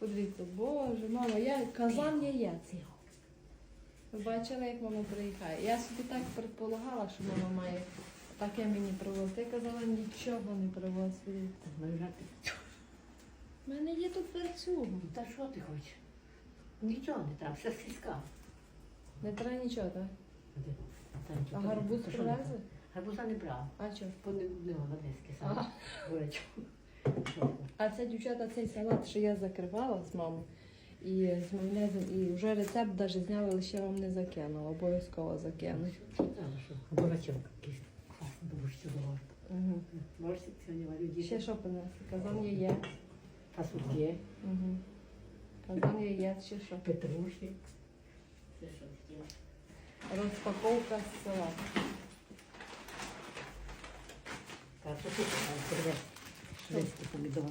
Подивіться, боже, мама, я казан яєць. Ви бачили, як мама приїхає? Я собі так предполагала, що мама має таке мені привозити. Я казала, нічого не привозити. У мене є тут перцю. Та що ти хочеш? Нічого не треба, все сільська. Не треба нічого, так? А гарбуз не привезли? Гарбуза не брав. А що? Подивимо на диски Ага. саме. А це дівчата цей салат, що я закривала з мамою. І з майонезом, і вже рецепт навіть зняла, але ще вам не закинула. Обов'язково закину. Що що? Бурачок якийсь. Класно, дуже чудово. Угу. Борщик сьогодні варю Ще що принесли? Казан яєць. Пасуки, Угу. Казан яєць, ще що? петрушки. Все, що хотіла. Розпаковка з салату. Так, що тут? Привезти помідор.